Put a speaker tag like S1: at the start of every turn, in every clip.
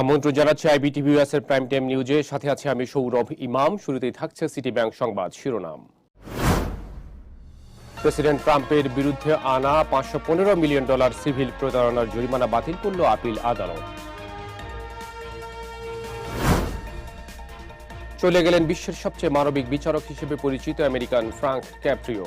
S1: আমন্ত্রণ জানাচ্ছি আইবিটিভি এর প্রাইম টাইম নিউজে। সাথে আছে আমি সৌরভ ইমাম। শুরুতেই থাকছে সিটি ব্যাংক সংবাদ শিরোনাম। প্রেসিডেন্ট ট্রাম্পের বিরুদ্ধে আনা পাঁচশো পনেরো মিলিয়ন ডলার সিভিল প্রতারণার জরিমানা বাতিল করল আপিল আদালত। চলে গেলেন বিশ্বের সবচেয়ে মানবিক বিচারক হিসেবে পরিচিত আমেরিকান ফ্রাঙ্ক ক্যাপ্রিও।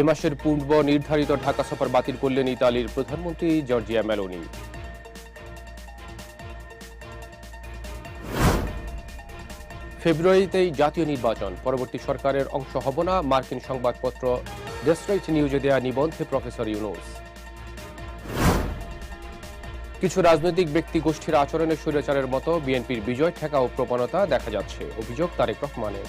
S1: এ মাসের পূর্ব নির্ধারিত ঢাকা সফর বাতিল করলেন ইতালির প্রধানমন্ত্রী জর্জিয়া মেলোনি। ফেব্রুয়ারিতেই জাতীয় নির্বাচন। পরবর্তী সরকারের অংশ হব না, মার্কিন সংবাদপত্র ডেস্ট্রাইট নিউজে দেয়া নিবন্ধে প্রফেসর ইউনুস। কিছু রাজনৈতিক ব্যক্তি গোষ্ঠীর আচরণের স্বৈরাচারের মতো বিএনপির বিজয় ঠেকা ও প্রবণতা দেখা যাচ্ছে। অভিযোগ তারেক রহমানের।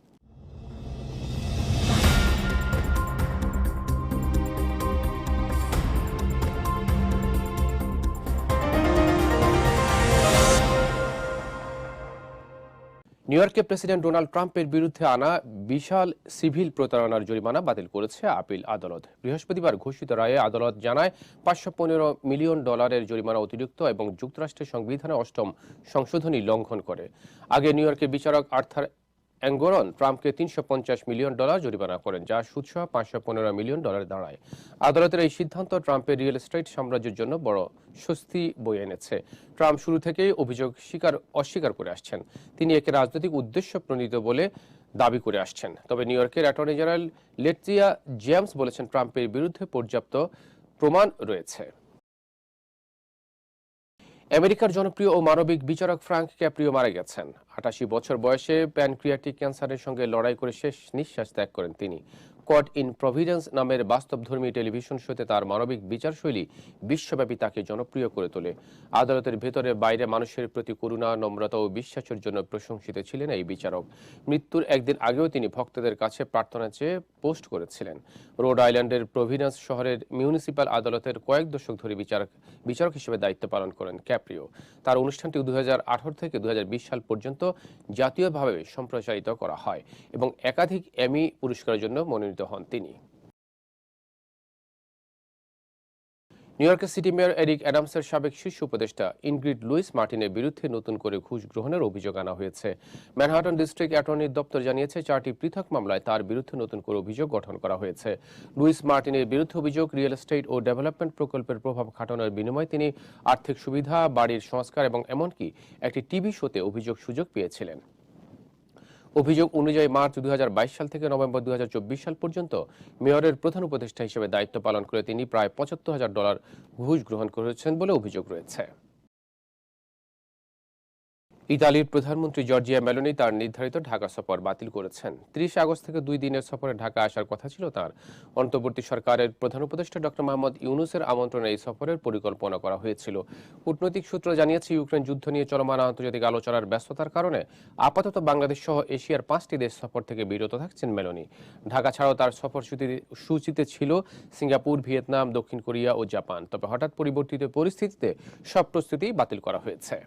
S1: নিউ ইয়র্কে প্রেসিডেন্ট ডোনাল্ড ট্রাম্পের বিরুদ্ধে আনা বিশাল সিভিল প্রতারণার জরিমানা বাতিল করেছে আপিল আদালত। বৃহস্পতিবার ঘোষিত রায়ে আদালত জানায়, পাঁচশো পনেরো মিলিয়ন ডলারের জরিমানা অতিরিক্ত এবং যুক্তরাষ্ট্রের সংবিধানে অষ্টম সংশোধনী লঙ্ঘন করে। আগে নিউ ইয়র্কের বিচারক আর্থার অ্যাঙ্গরন ট্রাম্পকে তিনশো পঞ্চাশ মিলিয়ন ডলার জরিমানা করেন, যা সুদসহ পাঁচশো মিলিয়ন ডলার দাঁড়ায়। আদালতের এই সিদ্ধান্ত ট্রাম্পের রিয়েল এস্টেট সাম্রাজ্যের জন্য বড় স্বস্তি বয়ে এনেছে। ট্রাম্প শুরু থেকেই অভিযোগ স্বীকার, অস্বীকার করে আসছেন। তিনি একে রাজনৈতিক উদ্দেশ্য প্রণীত বলে দাবি করে আসছেন। তবে নিউ ইয়র্কের অ্যাটর্নি জেনারেল লেটজিয়া জেমস বলেছেন, ট্রাম্পের বিরুদ্ধে পর্যাপ্ত প্রমাণ রয়েছে। আমেরিকার জনপ্রিয় ও মানবিক বিচারক ফ্রাঙ্ক ক্যাপ্রিও মারা গেছেন। আটাশি বছর বয়সে প্যানক্রিয়াটিক ক্যান্সারের সঙ্গে লড়াই করে শেষ নিঃশ্বাস ত্যাগ করেন তিনি। কট ইন প্রভিডেন্স নামের বাস্তবধর্মী টেলিভিশন শোতে তার মানবিক বিচারশৈলী বিশ্বব্যাপী তাকে জনপ্রিয় করে তোলে। আদালতের ভেতরে বাইরে মানুষের প্রতি করুণা, নম্রতা ও বিশ্বাসের জন্য প্রশংসিত ছিলেন এই বিচারক। মৃত্যুর একদিন আগেও তিনি ভক্তদের কাছে প্রার্থনা চেয়ে পোস্ট করেছিলেন। রোড আইল্যান্ডের প্রভিডেন্স শহরের মিউনিসিপ্যাল আদালতের কয়েক দশক ধরে বিচারক বিচারক হিসেবে দায়িত্ব পালন করেন ক্যাপ্রিও। তার অনুষ্ঠানটি দু হাজার আঠারো থেকে দু হাজার বিশ সাল পর্যন্ত জাতীয়ভাবে সম্প্রচারিত করা হয় এবং একাধিক এমি পুরস্কারের জন্য মনোনীত হন তিনি। নিউ ইয়র্কের সিটি মেয়র এরিক অ্যাডামসের সাবেক শীর্ষ উপদেষ্টা ইনগ্রিড লুইস মার্টিনের বিরুদ্ধে নতুন করে ঘুষ গ্রহণের অভিযোগ আনা হয়েছে। ম্যানহাটন ডিস্ট্রিক্ট অ্যাটর্নির দপ্তর জানিয়েছে, চারটি পৃথক মামলায় তার বিরুদ্ধে নতুন করে অভিযোগ গঠন করা হয়েছে। লুইস মার্টিনের বিরুদ্ধে অভিযোগ, রিয়েল এস্টেট ও ডেভেলপমেন্ট প্রকল্পের প্রভাব খাটানোর বিনিময়ে তিনি আর্থিক সুবিধা, বাড়ির সংস্কার এবং এমনকি একটি টিভি শোতে অভিযোগ সুযোগ পেয়েছিলেন। অভিযোগ অনুযায়ী মার্চ দুহাজার বাইশ সাল থেকে নভেম্বর দুই হাজার চব্বিশ সাল পর্যন্ত মেয়রের প্রধান উপদেষ্টা হিসেবে দায়িত্ব পালন করে তিনি প্রায় পঁচাত্তর হাজার ডলার ঘুষ গ্রহণ করেছেন বলে অভিযোগ রয়েছে। ইতালির প্রধানমন্ত্রী জর্জিয়া মেলোনি তার নির্ধারিত ঢাকা সফর বাতিল করেছেন। ত্রিশ আগস্ট থেকে দুই দিনের সফরে ঢাকা আসার কথা ছিল তার। অন্তর্বর্তী সরকারের প্রধান উপদেষ্টা ডক্টর মোহাম্মদ ইউনুসের আমন্ত্রণে এই সফরের পরিকল্পনা করা হয়েছিল। কূটনৈতিক সূত্র জানিয়েছে, ইউক্রেন যুদ্ধ নিয়ে চলমান আন্তর্জাতিক আলোচনার ব্যস্ততার কারণে আপাতত বাংলাদেশ সহ এশিয়ার পাঁচটি দেশ সফর থেকে বিরত থাকছেন মেলোনি। ঢাকা ছাড়াও তার সফর সূচিতে ছিল সিঙ্গাপুর, ভিয়েতনাম, দক্ষিণ কোরিয়া ও জাপান। তবে হঠাৎ পরিবর্তিত পরিস্থিতিতে সব প্রস্তুতি বাতিল করা হয়েছে।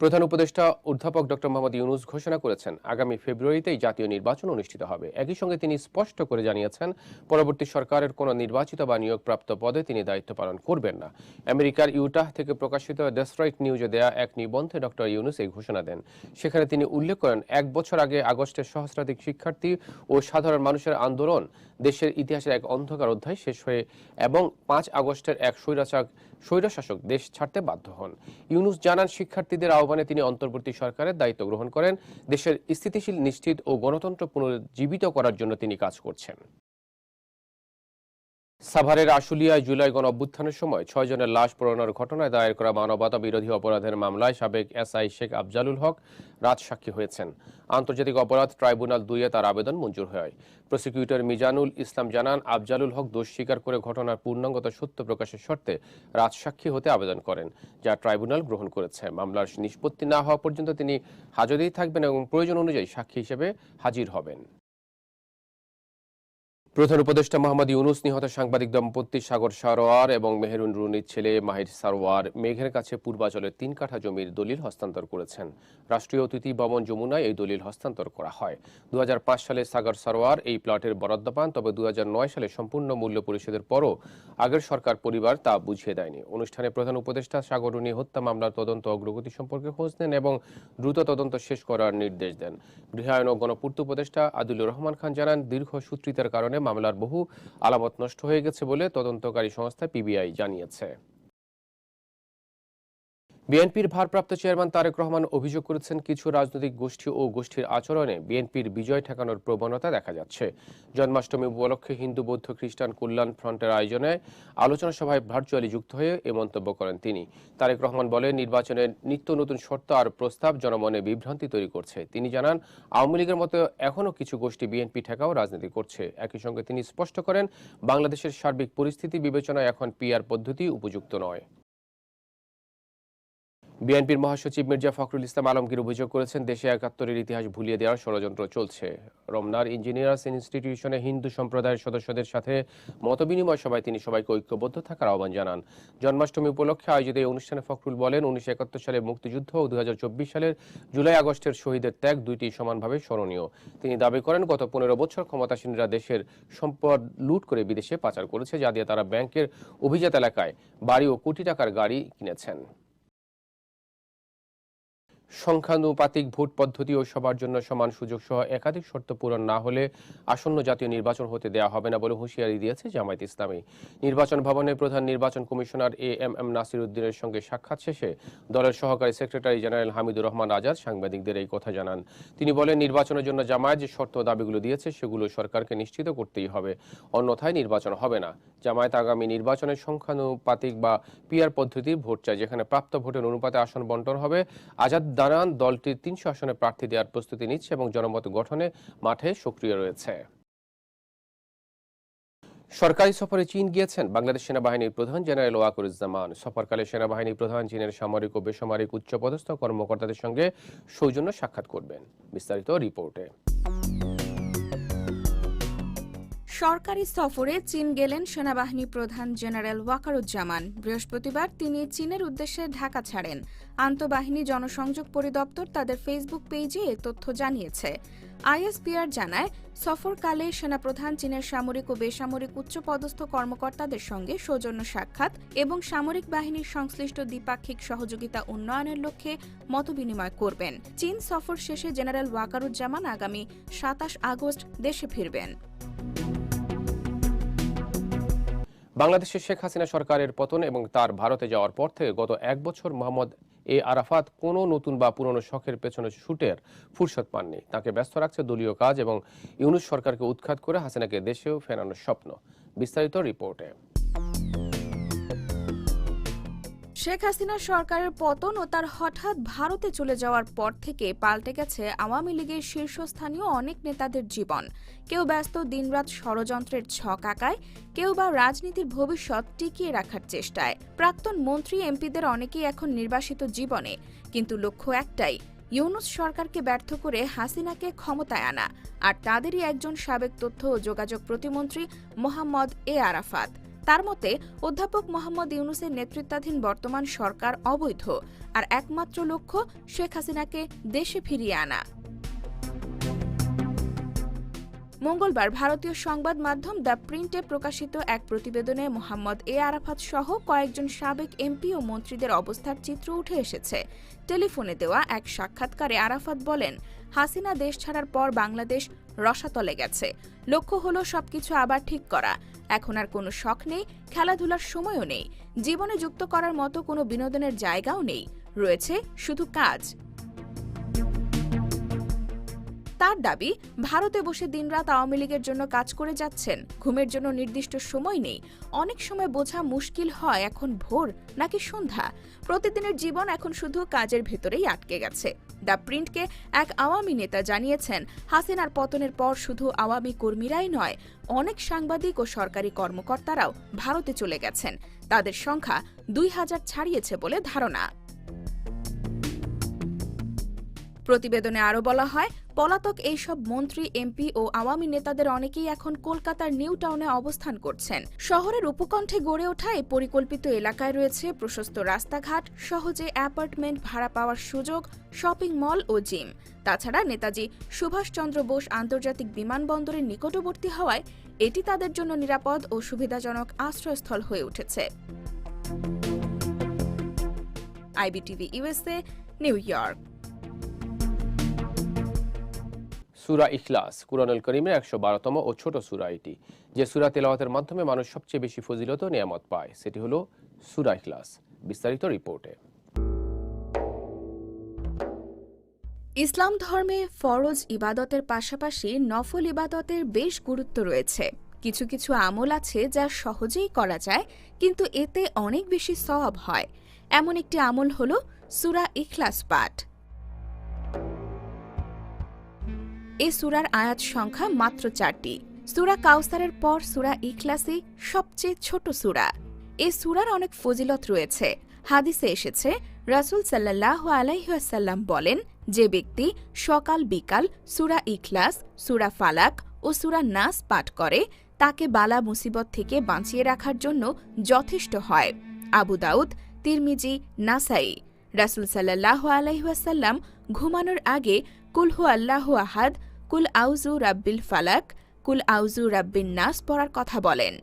S1: প্রধান উপদেষ্টা অধ্যাপক ডক্টর মোহাম্মদ ইউনুস ঘোষণা করেছেন, আগামী ফেব্রুয়ারিতেই জাতীয় নির্বাচন অনুষ্ঠিত হবে। একই সঙ্গে তিনি স্পষ্ট করে জানিয়েছেন, পরবর্তী সরকারের কোনো নির্বাচিত বা নিয়োগপ্রাপ্ত পদে তিনি দায়িত্ব পালন করবেন না। আমেরিকার ইউটাহ থেকে প্রকাশিত ডেস্ট্রয়েট নিউজে দেয়া এক নিবন্ধে ডক্টর ইউনুস এই ঘোষণা দেন। সেখানে তিনি উল্লেখ করেন, এক বছর আগে আগস্টের সহস্রাধিক শিক্ষার্থী ও সাধারণ মানুষের আন্দোলন দেশের ইতিহাসের এক অন্ধকার অধ্যায় শেষ হয়ে এবং পাঁচ আগস্টের এক স্বৈরাচার, স্বৈরশাসক দেশ ছাড়তে বাধ্য হন। ইউনুস জানান, শিক্ষার্থীদের আহ্বানে তিনি অন্তর্বর্তী সরকারের দায়িত্ব গ্রহণ করেন। দেশের স্থিতিশীল, নিশ্চিত ও গণতন্ত্র পুনর্জীবিত করার জন্য তিনি কাজ করছেন। সাভারের আশুলিয়ায় জুলাই গণ অভ্যুত্থানের সময় ছয় জনের লাশ পোড়ানোর ঘটনায় দায়ের করা মানবতা বিরোধী অপরাধের মামলায় সাবেক এসআই শেখ আফজালুল হক রাজসাক্ষী হয়েছেন। আন্তর্জাতিক অপরাধ ট্রাইব্যুনাল দুইয়ে তার আবেদন মঞ্জুর হয়। প্রসিকিউটর মিজানুল ইসলাম জানান, আফজালুল হক দোষ স্বীকার করে ঘটনার পূর্ণাঙ্গত সত্য প্রকাশের শর্তে রাজসাক্ষী হতে আবেদন করেন, যা ট্রাইব্যুনাল গ্রহণ করেছে। মামলার নিষ্পত্তি না হওয়া পর্যন্ত তিনি হাজতেই থাকবেন এবং প্রয়োজন অনুযায়ী সাক্ষী হিসেবে হাজির হবেন। প্রধান উপদেষ্টা মোহাম্মদ ইউনুস, নিহত সাংবাদিক দম্পতি সাগর সারোয়ার এবং মেহেরুন রুনির ছেলে মাহির সারোয়ার মেঘের কাছে পূর্বাচলের তিন কাঠা জমির দলিল হস্তান্তর করেছেন। রাষ্ট্রীয় অতিথি ভবন যমুনায় এই দলিল হস্তান্তর করা হয়। দু সালে সাগর সারোয়ার এই প্লটের বরাদ্দ পান, তবে দু হাজার নয় সালে সম্পূর্ণ মূল্য পরিশোধের পরও আগের সরকার পরিবার তা বুঝিয়ে দেয়নি। অনুষ্ঠানে প্রধান উপদেষ্টা সাগর রুনি হত্যা মামলার তদন্ত অগ্রগতি সম্পর্কে খোঁজ নেন এবং দ্রুত তদন্ত শেষ করার নির্দেশ দেন। গৃহায়ন ও গণপূর্ত উপদেষ্টা আদিলুর রহমান খান জানান, দীর্ঘ সূত্রিতার কারণে মামলার বহু আলামত নষ্ট হয়ে গেছে বলে তদন্তকারী সংস্থা পিবিআই জানিয়েছে। বিএনপির ভারপ্রাপ্ত চেয়ারম্যান তারেক রহমান অভিযোগ করেছেন, কিছু রাজনৈতিক গোষ্ঠী ও গোষ্ঠীর আচরণে বিএনপির বিজয় ঠেকানোর প্রবণতা দেখা যাচ্ছে। জন্মাষ্টমী উপলক্ষে হিন্দু, বৌদ্ধ, খ্রিস্টান কল্যাণ ফ্রন্টের আয়োজনে আলোচনা সভায় ভার্চুয়ালি যুক্ত হয়ে এ মন্তব্য করেন তিনি। তারেক রহমান বলেন নির্বাচনের নিত্য নতুন শর্ত আর প্রস্তাব জনমনে বিভ্রান্তি তৈরি করছে। তিনি জানান, আওয়ামী লীগের মতো এখনও কিছু গোষ্ঠী বিএনপি ঠেকাও রাজনীতি করছে। একই সঙ্গে তিনি স্পষ্ট করেন, বাংলাদেশের সার্বিক পরিস্থিতি বিবেচনায় এখন পিআর পদ্ধতি উপযুক্ত নয়। বিএনপির মহাসচিব মির্জা ফখরুল ইসলাম আলমগীর অভিযোগ করেছেন, দেশে একাত্তরের ইতিহাস ভুলিয়ে দেওয়ার ষড়যন্ত্র চলছে। রমনার ইঞ্জিনিয়ার্স ইনস্টিটিউশনে হিন্দু সম্প্রদায়ের সদস্যদের সাথে মতবিনিময় সভায় তিনি সবাইকে ঐক্যবদ্ধ থাকার আহ্বান জানান। জন্মাষ্টমী উপলক্ষে আয়োজিত এই অনুষ্ঠানে ফখরুল বলেন উনিশশো একাত্তর সালের মুক্তিযুদ্ধ ও দু হাজার চব্বিশ সালের জুলাই আগস্টের শহীদের ত্যাগ দুইটি সমানভাবে স্মরণীয়। তিনি দাবি করেন, গত পনেরো বছর ক্ষমতাসীনরা দেশের সম্পদ লুট করে বিদেশে পাচার করেছে, যা দিয়ে তারা ব্যাংকের অভিজাত এলাকায় বাড়ি ও কোটি টাকার গাড়ি কিনেছেন। সংখ্যানুপাতিক ভোট পদ্ধতি ও সবার জন্য সমান সুযোগ সহ একাধিক শর্ত পূরণ না হলে আসন্ন জাতীয় নির্বাচন হতে দেওয়া হবে না বলে হুঁশিয়ারি দিয়েছে জামায়াত ইসলামী। নির্বাচন ভবনে প্রধান নির্বাচন commissioner A M M Nasir উদ্দিনের সঙ্গে সাক্ষাৎ শেষে দলের সহকারী সেক্রেটারি জেনারেল হামিদুর রহমান আজাদ সাংবাদিকদের এই কথা জানান। তিনি বলেন, নির্বাচনের জন্য জামায়াত যে শর্ত দাবিগুলো দিয়েছে সেগুলো সরকারকে নিশ্চিত করতেই হবে, অন্যথায় নির্বাচন হবে না। জামায়াত আগামী নির্বাচনের সংখ্যানুপাতিক বা পিআর পদ্ধতির ভোট চায়, যেখানে প্রাপ্ত ভোটের অনুপাতে আসন বন্টন হবে। আজাদ দানান দলটির তিনশো আসনে প্রার্থী দেওয়ার প্রস্তুতি নিচ্ছে এবং জনমত গঠনে মাঠে সক্রিয় রয়েছে। সরকারি সফরে চীন গিয়েছেন বাংলাদেশ সেনাবাহিনীর প্রধান জেনারেল ওয়াকুরুজ্জামান। সফরকালে সেনাবাহিনী প্রধান চীনের সামরিক ও বেসামরিক উচ্চপদস্থ কর্মকর্তাদের সঙ্গে সৌজন্য সাক্ষাৎ করবেন। বিস্তারিত রিপোর্টে।
S2: সরকারি সফরে চীন গেলেন সেনাবাহিনী প্রধান জেনারেল ওয়াকারুজ্জামান। বৃহস্পতিবার তিনি চীনের উদ্দেশ্যে ঢাকা ছাড়েন। আন্তঃবাহিনী জনসংযোগ পরিদপ্তর তাদের ফেসবুক পেজে এ তথ্য জানিয়েছে। আইএসপিআর জানায়, সফরকালে সেনাপ্রধান চীনের সামরিক ও বেসামরিক উচ্চপদস্থ কর্মকর্তাদের সঙ্গে সৌজন্য সাক্ষাৎ এবং সামরিক বাহিনীর সংশ্লিষ্ট দ্বিপাক্ষিক সহযোগিতা উন্নয়নের লক্ষ্যে মতবিনিময় করবেন। চীন সফর শেষে জেনারেল ওয়াকারুজ্জামান আগামী সাতাশ আগস্ট দেশে ফিরবেন।
S1: বাংলাদেশে শেখ হাসিনা সরকারের পতন এবং তার ভারতে যাওয়ার পর থেকে গত এক বছর মোহাম্মদ এ আরাফাত কোনো নতুন বা পুরনো শখের পেছনে শুটের ফুরসত পাননি। তাকে ব্যস্ত রাখছে দলীয় কাজ এবং ইউনুস সরকারকে উৎখাত করে হাসিনাকে দেশেও ফেরানোর স্বপ্ন। বিস্তারিত রিপোর্টে।
S2: শেখ হাসিনা সরকারের পতন ও তার হঠাৎ ভারতে চলে যাওয়ার পর থেকে পাল্টে গেছে আওয়ামী লীগের শীর্ষস্থানীয় অনেক নেতাদের জীবন। কেউ ব্যস্ত দিনরাত ষড়যন্ত্রের ছক আঁকায়, কেউ বা রাজনীতির ভবিষ্যৎ টিকিয়ে রাখার চেষ্টায়। প্রাক্তন মন্ত্রী, এমপিদের অনেকেই এখন নির্বাসিত জীবনে। কিন্তু লক্ষ্য একটাই, ইউনুস সরকারকে ব্যর্থ করে হাসিনাকে ক্ষমতায় আনা। আর তাদেরই একজন সাবেক তথ্য ও যোগাযোগ প্রতিমন্ত্রী মোহাম্মদ এ আরাফাত। তার মতে, অধ্যাপক মোহাম্মদ ইউনুসের নেতৃত্বাধীন বর্তমান সরকার অবৈধ, আর একমাত্র লক্ষ্য শেখ হাসিনাকে দেশে ফিরিয়ে আনা। মঙ্গলবার ভারতীয় সংবাদ মাধ্যম দ্য প্রিন্টে প্রকাশিত এক প্রতিবেদনে মোহাম্মদ এ আরাফাত সহ কয়েকজন সাবেক এমপি ও মন্ত্রীদের অবস্থার চিত্র উঠে এসেছে। টেলিফোনে দেওয়া এক সাক্ষাৎকারে আরাফাত বলেন, হাসিনা দেশ ছাড়ার পর বাংলাদেশ রসাতলে গেছে। লক্ষ্য হলো সবকিছু আবার ঠিক করা। এখন আর কোনো শখ নেই, খেলাধুলার সময়ও নেই। জীবনে যুক্ত করার মতো কোনো বিনোদনের জায়গাও নেই। রয়েছে শুধু কাজ। তার দাবি, ভারতে বসে দিনরাত আওয়ামী লীগের জন্য কাজ করে যাচ্ছেন। ঘুমের জন্য নির্দিষ্ট সময় নেই। অনেক সময় বোঝা মুশকিল হয় এখন ভোর নাকি সন্ধ্যা। প্রতিদিনের জীবন এখন শুধু কাজের ভেতরেই আটকে গেছে। দ্য প্রিন্টকে এক আওয়ামী নেতা জানিয়েছেন, হাসিনার পতনের পর শুধু আওয়ামী কর্মীরাই নয়, অনেক সাংবাদিক ও সরকারি কর্মকর্তারাও ভারতে চলে গেছেন। তাদের সংখ্যা দুই হাজার ছাড়িয়েছে বলে ধারণা। প্রতিবেদনে আরও বলা হয়, পলাতক এইসব মন্ত্রী, এমপি ও আওয়ামী নেতাদের অনেকেই এখন কলকাতার নিউ টাউনে অবস্থান করছেন। শহরের উপকণ্ঠে গড়ে ওঠা এই পরিকল্পিত এলাকায় রয়েছে প্রশস্ত রাস্তাঘাট, সহজে অ্যাপার্টমেন্ট ভাড়া পাওয়ার সুযোগ, শপিং মল ও জিম। তাছাড়া নেতাজি সুভাষচন্দ্র বোস আন্তর্জাতিক বিমানবন্দরের নিকটবর্তী হওয়ায় এটি তাদের জন্য নিরাপদ ও সুবিধাজনক আশ্রয়স্থল হয়ে উঠেছে। IBTV USA New York.
S1: সুরা ইখলাস, কুরআনুল করিমের একশো বারোতম ও ছোট সুরা এটি, যে সুরা তেলাওয়াতের মাধ্যমে মানুষ সবচেয়ে বেশি ফজিলত নিয়ামত পায়। সেটি হলো সুরা ইখলাস, বিস্তারিত রিপোর্টে।
S2: ইসলাম ধর্মে ফরজ ইবাদতের পাশাপাশি নফল ইবাদতের বেশ গুরুত্ব রয়েছে। কিছু কিছু আমল আছে যা সহজেই করা যায়, কিন্তু এতে অনেক বেশি সওয়াব হয়। এমন একটি আমল হল সুরা ইখলাস পাঠ। এই সুরার আয়াত সংখ্যা মাত্র চারটি। সুরা কাউসারের পর সুরা ইখলাসই সবচেয়ে ছোট সুরা। এ সুরার অনেক ফজিলত রয়েছে। হাদিসে এসেছে, রাসূল সাল্লাহ আলাইহাল্লাম বলেন, যে ব্যক্তি সকাল বিকাল সুরা ইখলাস, সুরা ফালাক ও সুরা নাস পাঠ করে, তাকে বালা মুসিবত থেকে বাঁচিয়ে রাখার জন্য যথেষ্ট হয়। আবু দাউদ, তিরমিজি, নাসাই। রাসূল সাল্লাহ আলাইহাল্লাম ঘুমানোর আগে কুলহু আল্লাহ আহাদ কুল আউজু রাব্বিল ফালাক, কুল আউজু রাব্বিন নাস পড়ার কথা বলেন।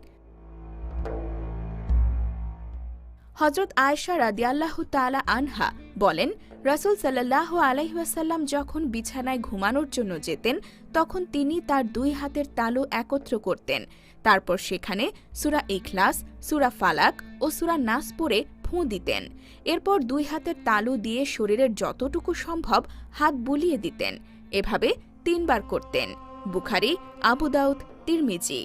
S2: হজরত আয়েশা রাদিয়াল্লাহ তালা আনহা বলেন, রাসূল সাল্লাহ আলাইহাসাল্লাম যখন বিছানায় ঘুমানোর জন্য যেতেন, তখন তিনি তার দুই হাতের তালু একত্র করতেন। তারপর সেখানে সুরা ইখলাস, সুরা ফালাক ও সুরা নাস পরে ফুঁ দিতেন। এরপর দুই হাতের তালু দিয়ে শরীরের যতটুকু সম্ভব হাত বুলিয়ে দিতেন। এভাবে তিনবার করতেন, বুখারি, আবু দাউদ, তিরমিজি।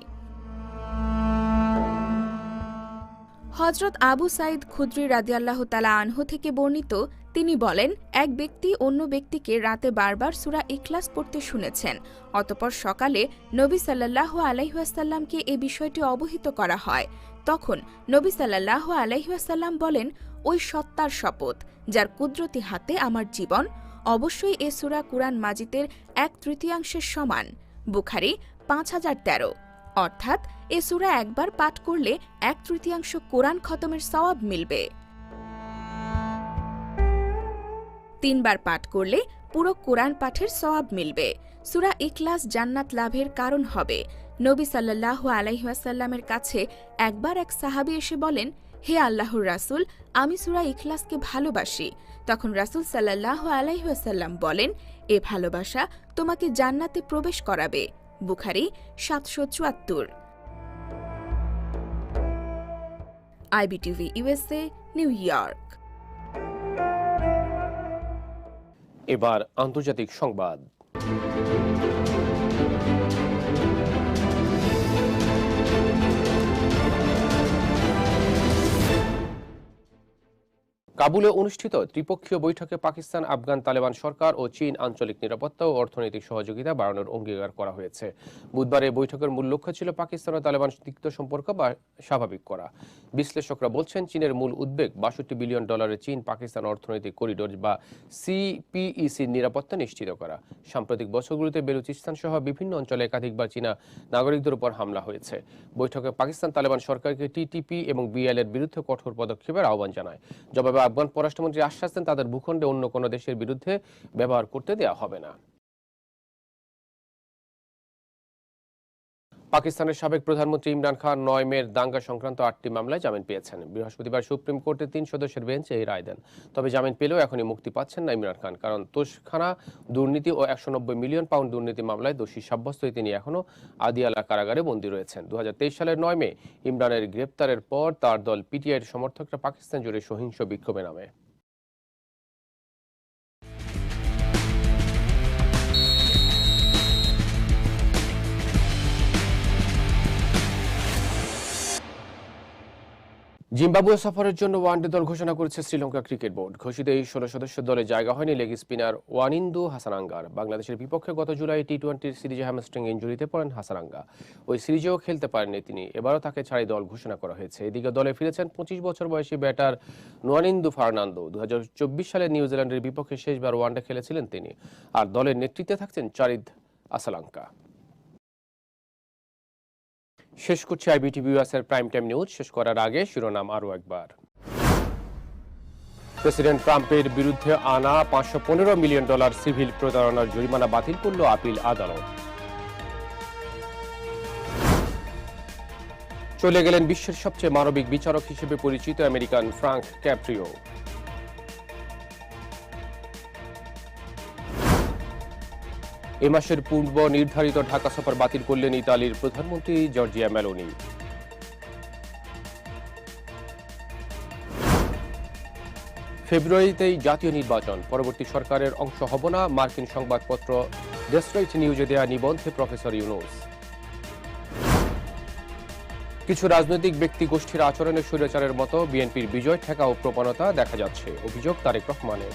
S2: হজরত আবু সাইদ খুদ্রি রাদিয়াল্লাহ তালা আনহু থেকে বর্ণিত, তিনি বলেন, এক ব্যক্তি অন্য ব্যক্তিকে রাতে বারবার সুরা ইখলাস পড়তে শুনেছেন, অতপর সকালে নবী সাল্লাহ আলাইহাসাল্লামকে এ বিষয়টি অবহিত করা হয়। তখন নবী সাল্লাহ আলাইহাসাল্লাম বলেন, ওই সত্তার শপথ, যার কুদরতি হাতে আমার জীবন অবশ্যই এ সুরা কুরআন মাজিদের এক তৃতীয়াংশের সমান, বুখারি পাঁচ হাজার তেরো। অর্থাৎ এ সুরা একবার পাঠ করলে এক তৃতীয়াংশ কোরআন খতমের সওয়াব মিলবে। তিনবার পাঠ করলে পুরো কোরআন পাঠের সওয়াব মিলবে। সুরা ইখলাস জান্নাত লাভের কারণ হবে। নবী সাল্লাহ আলাইহাসাল্লামের কাছে একবার এক সাহাবি এসে বলেন হে আল্লাহর রাসুল, আমি সুরা ইখলাসকে ভালোবাসি। তখন রাসুল সাল্লাহ আলাইহাসাল্লাম বলেন, এ ভালোবাসা তোমাকে জান্নাতে প্রবেশ করাবে। বুখারি সাতশো চুয়াত্তর। IBTV USA, New York.
S1: এবার আন্তর্জাতিক সংবাদ। কাবুলে অনুষ্ঠিত ত্রিপক্ষীয় বৈঠকে পাকিস্তান, আফগান, তালেবান সরকার ও চীন আঞ্চলিক নিরাপত্তা ও অর্থনৈতিক সহযোগিতা বাড়ানোর অঙ্গীকার করা হয়েছে। বুধবার এই বৈঠকের মূল লক্ষ্য ছিল পাকিস্তান ও তালেবান তিক্ত সম্পর্ক বা স্বাভাবিক করা। বিশ্লেষকরা বলছেন, চীনের মূল উদ্বেগ বাষট্টি বিলিয়ন ডলারের চীন পাকিস্তান অর্থনৈতিক করিডোর বা সিপিইসির নিরাপত্তা নিশ্চিত করা। সাম্প্রতিক বছরগুলোতে বেলুচিস্তান সহ বিভিন্ন অঞ্চলে একাধিকবার চীনা নাগরিকদের উপর হামলা হয়েছে। বৈঠকে পাকিস্তান, তালেবান সরকারকে টিটিপি এবং বিএল এর বিরুদ্ধে কঠোর পদক্ষেপের আহ্বান জানায়। জবাবে আফগান পররাষ্ট্রমন্ত্রী আশ্বাস দেন তাদের ভূখণ্ডে অন্য কোনো দেশের বিরুদ্ধে ব্যবহার করতে দেওয়া হবে না। পাকিস্তানের সাবেক প্রধানমন্ত্রী ইমরান খান নয় মের দাঙ্গা সংক্রান্ত আটটি মামলায় জামিন পেয়েছেন। বৃহস্পতিবার সুপ্রিম কোর্টের তিন সদস্যের বেঞ্চ এই রায় দেন। তবে জামিন পেলেও এখনই মুক্তি পাচ্ছেন না ইমরান খান, কারণ তোষখানা দুর্নীতি ও একশো নব্বই মিলিয়ন পাউন্ড দুর্নীতি মামলায় দোষী সাব্যস্ত তিনি এখনও আদিয়ালা কারাগারে বন্দী রয়েছেন। দু হাজার তেইশ সালের নয় মে ইমরানের গ্রেপ্তারের পর তার দল পিটিআইয়ের সমর্থকরা পাকিস্তান জুড়ে সহিংস বিক্ষোভে নামে। জিম্বাবুয়ে সফরের জন্য ওয়ানডে দল ঘোষণা করেছে শ্রীলঙ্কা ক্রিকেট বোর্ড। ঘোষিত এই ষোলো সদস্য দলে জায়গা হয়নি লেগ স্পিনার ওয়ানিন্দু হাসানাঙ্গার। বাংলাদেশের বিপক্ষে গত জুলাই টি টোয়েন্টির সিরিজে হ্যামস্ট্রিং ইঞ্জুরিতে পড়েন হাসানাঙ্গা। ওই সিরিজেও খেলতে পারেননি তিনি। এবারও তাকে ছাড়াই দল ঘোষণা করা হয়েছে। এদিকে দলে ফিরেছেন পঁচিশ বছর বয়সী ব্যাটার নোয়ানিন্দু ফার্নান্দো। দু হাজার চব্বিশ সালে নিউজিল্যান্ডের বিপক্ষে শেষবার ওয়ানডে খেলেছিলেন তিনি। আর দলের নেতৃত্বে থাকছেন চারিদ আসালাঙ্কা। শেষ করছি আইবিটিভি এর প্রাইম টাইম নিউজ শেষ করার আগে শিরোনাম আরও একবার। প্রেসিডেন্ট ট্রাম্পের বিরুদ্ধে আনা পাঁচশো পনেরো মিলিয়ন ডলার সিভিল প্রতারণার জরিমানা বাতিল করল আপিল আদালত। চলে গেলেন বিশ্বের সবচেয়ে মানবিক বিচারক হিসেবে পরিচিত আমেরিকান ফ্রাঙ্ক ক্যাপ্রিও। এ মাসের পূর্ব নির্ধারিত ঢাকা সফর বাতিল করলেন ইতালির প্রধানমন্ত্রী জর্জিয়া মেলোনি। ফেব্রুয়ারিতেই জাতীয় নির্বাচন। পরবর্তী সরকারের অংশ হব না। মার্কিন সংবাদপত্র ডেস্ট্রয়েট নিউজে দেয়া নিবন্ধে প্রফেসর ইউনুস। কিছু রাজনৈতিক ব্যক্তি গোষ্ঠীর আচরণের স্বৈরাচারের মতো বিএনপির বিজয় ঠেকা ও প্রবণতা দেখা যাচ্ছে। অভিযোগ তারেক রহমানের।